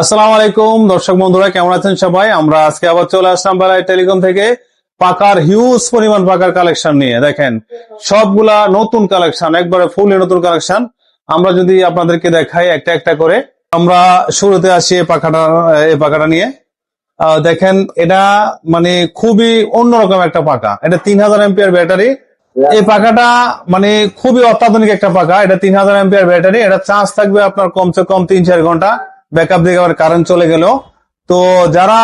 আসসালামু আলাইকুম, দর্শক বন্ধুরা, কেমন আছেন সবাই? আমরা আজকে আবার চলে আসলাম বেলায় টেলিকম থেকে পাকার হিউজ পরিমাণ পাকার কালেকশন নিয়ে। দেখেন, সবগুলা নতুন কালেকশন একবারে ফুল নতুন কালেকশন আমরা যদি আপনাদেরকে দেখাই একটা একটা করে, আমরা শুরুতে আসি এই পাখাটা এই পাখাটা নিয়ে। দেখেন, এটা মানে খুবই অন্যরকম একটা পাকা এটা তিন হাজার এমপিআর ব্যাটারি। এই পাখাটা মানে খুবই অত্যাধুনিক একটা পাখা। এটা তিন হাজার এমপিআর ব্যাটারি। এটা চার্জ থাকবে আপনার কমসে কম তিন চার ঘণ্টা। ব্যাকআপ দিকে আবার কারেন্ট চলে গেল। তো যারা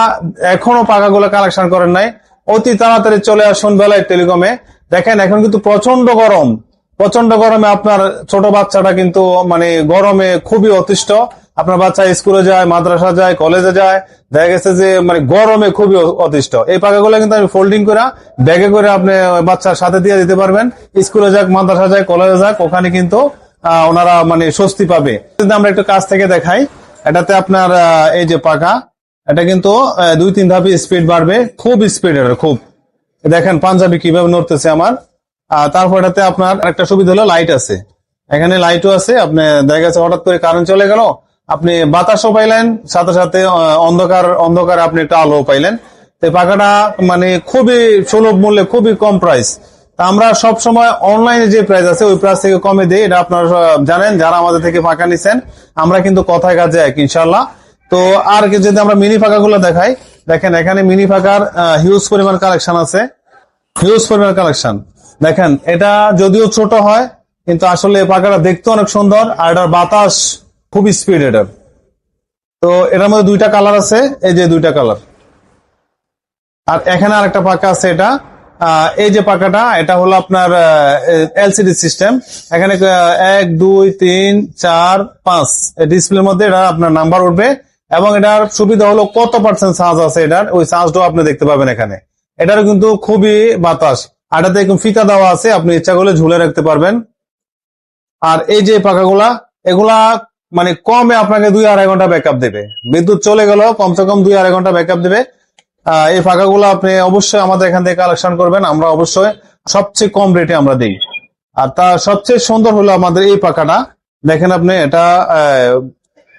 এখনও পাখাগুলো কালেকশন করেন নাই, অতি তাড়াতাড়ি চলে আসুন বেলায় টেলিকমে। দেখেন, এখন কিন্তু প্রচণ্ড গরম। প্রচণ্ড গরমে আপনার ছোট বাচ্চাটা কিন্তু মানে গরমে খুবই অতিষ্ঠ। আপনার বাচ্চা স্কুলে যায়, মাদ্রাসা যায় কলেজে যায়, দেখা গেছে যে মানে গরমে খুবই অতিষ্ঠ। এই পাকাগুলো কিন্তু আমি ফোল্ডিং করে ব্যাগে করে আপনি বাচ্চার সাথে দিয়ে দিতে পারবেন। স্কুলে যাক, মাদ্রাসা যাক কলেজে যাক, ওখানে কিন্তু ওনারা মানে স্বস্তি পাবে। আমরা একটু কাছ থেকে দেখাই। এটাতে আপনার এই যে পাকা এটা কিন্তু দুই তিন ধাপে স্পিড বাড়বে, খুব স্পিড এটা খুব। দেখেন পাঞ্জাবি কীভাবে নড়তেছে আমার। তারপর এটাতে আপনার একটা সুবিধা হলো লাইট আছে। এখানে লাইটও আছে, আপনি দেখা গেছে হঠাৎ করে কারেন্ট চলে গেল, আপনি বাতাসও পাইলেন, সাথে সাথে অন্ধকার, অন্ধকারে আপনি একটা আলো পাইলেন। তো পাখাটা মানে খুবই সুলভ মূল্যে খুবই কম প্রাইস তা আমরা সব সময় অনলাইনে যে প্রাইস আছে, ওই প্রাইস থেকে কমে দিই, এটা আপনারা জানেন, যারা আমাদের থেকে পাকা নিছেন, আমরা কিন্তু কথায় কাজে এক ইনশাল্লাহ তো আর যদি আমরা মিনি ফাঁকাগুলো দেখাই, দেখেন এখানে মিনি ফাঁকার হিউজ পরিমাণ কালেকশন আছে। হিউজ পরিমাণ কালেকশন দেখেন, এটা যদিও ছোট হয়, কিন্তু আসলে এই পাখাটা দেখতে অনেক সুন্দর, আর এটার বাতাস খুব স্পিড এটার তো এটার মধ্যে দুইটা কালার আছে, এই যে দুইটা কালার আর এখানে আরেকটা পাকা আছে এটা। এই যে পাকাটা এটা হলো আপনার এলসিডি সিস্টেম। এখানে এক, দুই, তিন, চার, পাঁচ। ডিসপ্লের মধ্যে এটা আপনার নাম্বার উঠবে এবং এটার সুবিধা হলো কত পার্সেন্ট চার্জ আছে এটার, ওই চার্জটাও আপনি দেখতে পাবেন এখানে। এটার কিন্তু খুবই বাতাস। আর এটাতে একদম ফিতা দেওয়া আছে, আপনি ইচ্ছা করলে ঝুলে রাখতে পারবেন। আর এই যে পাখাগুলা, এগুলা মানে কমে আপনাকে দুই আড়াই ঘণ্টা ব্যাকআপ দেবে। বিদ্যুৎ চলে গেল, কমসে কম দুই আড়াই ঘণ্টা ব্যাকআপ দেবে। এই পাখাগুলো আপনি অবশ্যই আমাদের এখান থেকে কালেকশন করবেন। আমরা অবশ্যই সবচেয়ে কম রেটে আমরা দিই। আর তার সবচেয়ে সুন্দর হলো আমাদের এই পাখাটা দেখেন আপনি, এটা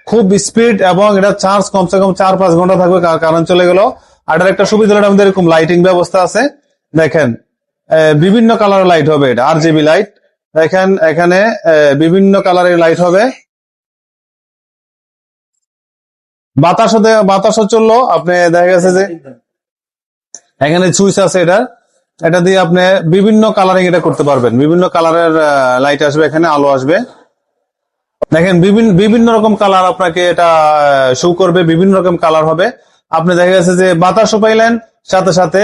খুব স্পিড এবং এটা চার্জ কমসে কম চার পাঁচ ঘণ্টা থাকবে কা- কারেন্ট চলে গেল। আর এটার একটা সুবিধা হলো আমাদের এরকম লাইটিং ব্যবস্থা আছে। দেখেন বিভিন্ন কালারের লাইট হবে এটা আর জিবি লাইট দেখেন, এখানে বিভিন্ন কালারের লাইট হবে। বাতাসও বাতাসও চলল। আপনি দেখা গেছে যে এখানে সুইচ আছে এটা। এটা দিয়ে আপনি বিভিন্ন কালারিং এটা করতে পারবেন। বিভিন্ন কালারের লাইট আসবে এখানে, আলো আসবে। দেখেন বিভিন্ন বিভিন্ন রকম কালার আপনাকে এটা শো করবে, বিভিন্ন রকম কালার হবে। আপনি দেখা গেছে যে বাতাসও পাইলেন, সাথে সাথে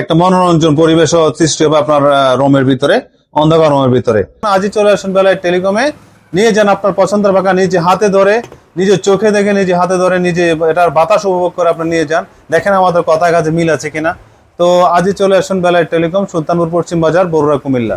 একটা মনোরঞ্জন পরিবেশও সৃষ্টি হবে আপনার রোমের ভিতরে, অন্ধকার রোমের ভিতরে। আজই চলে আসুন বেলায় টেলিকমে। নিয়ে যান আপনার পছন্দের পাকা নিজে হাতে ধরে নিজের চোখে দেখে, নিজে হাতে ধরে, নিজে এটার বাতাস উপভোগ করে আপনি নিয়ে যান। দেখেন আমাদের কথা কাজে মিল আছে কিনা। তো আজই চলে আসুন বেলায় টেলিকম, সুলতানপুর, পশ্চিম বাজার, বরুড়া, কুমিল্লা।